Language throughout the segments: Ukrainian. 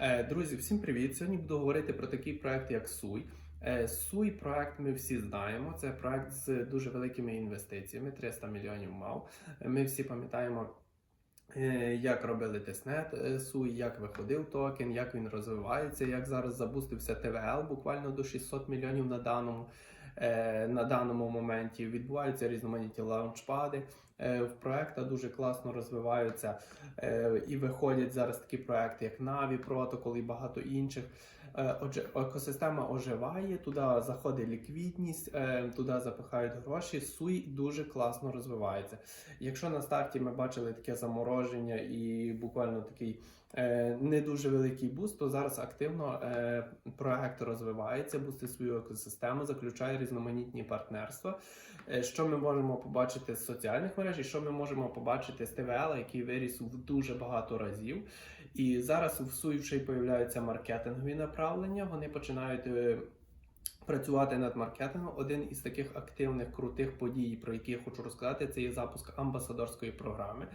Е, Друзі, всім привіт! Сьогодні буду говорити про такий проект, як Суй. Е, Суй проект ми всі знаємо. Це проект з дуже великими інвестиціями, 300 мільйонів мав. Ми всі пам'ятаємо, е, як робили тестнет Суй, як виходив токен, як він розвивається, як зараз запустився ТВЛ буквально до 600 мільйонів на даному. Е, На даному моменті відбуваються різноманітні лаунчпади. Е, В проекта дуже класно розвиваються Е, і виходять зараз такі проекти, як Na'Vi, Protocol і багато інших. Отже, екосистема оживає, туди заходить ліквідність, туди запихають гроші. Суй дуже класно розвивається. Якщо на старті ми бачили таке замороження і буквально такий е, не дуже великий буст, то зараз активно е, проект розвивається, бустить свою екосистему, заключає різноманітні партнерства. Е, Що ми можемо побачити з соціальних мереж, і що ми можемо побачити з ТВЛ, який виріс в дуже багато разів. І зараз в Суї ще й появляються маркетингові направлення. Вони починають працювати над маркетингом. Один із таких активних крутих подій, про які я хочу розказати, це є запуск амбасадорської програми.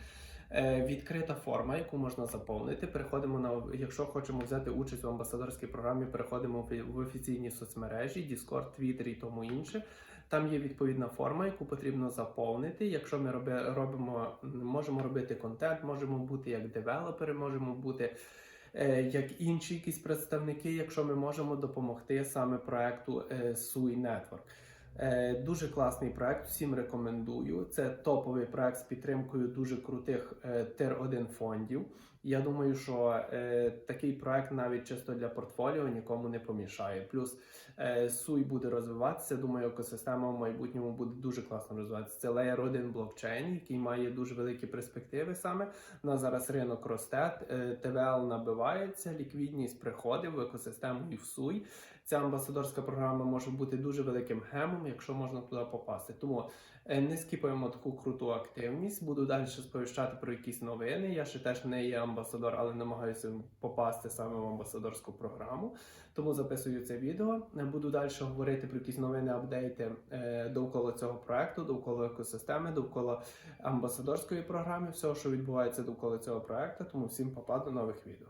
Е, Відкрита форма, яку можна заповнити. Переходимо на якщо хочемо взяти участь в амбасадорській програмі, переходимо в офіційні соцмережі, Discord, Twitter і тому інше. Там є відповідна форма, яку потрібно заповнити. Якщо ми роби, робимо, можемо робити контент, можемо бути як девелопери, можемо бути як інші якісь представники, якщо ми можемо допомогти саме проекту е, SUI Network. Е, Дуже класний проект, всім рекомендую. Це топовий проект з підтримкою дуже крутих е, тир-1 фондів. Я думаю, що е, такий проект навіть чисто для портфоліо нікому не помішає. Плюс Суй буде розвиватися. Думаю, екосистема в майбутньому буде дуже класно розвиватися. Це Layer 1 блокчейн, який має дуже великі перспективи саме. На зараз ринок росте, ТВЛ набивається, ліквідність приходить в екосистему і в Суй. Ця амбасадорська програма може бути дуже великим гемом, якщо можна туди попасти. Тому е, не скіпаємо таку круту активність. Буду далі сповіщати про якісь новини. Я ще теж не є амбасадор, але намагаюся попасти саме в амбасадорську програму. Тому записую це відео. Е, Буду далі говорити про якісь новини, апдейти е, довкола цього проекту, довкола екосистеми, довкола амбасадорської програми, всього, що відбувається довкола цього проекту. Тому всім попа до нових відео.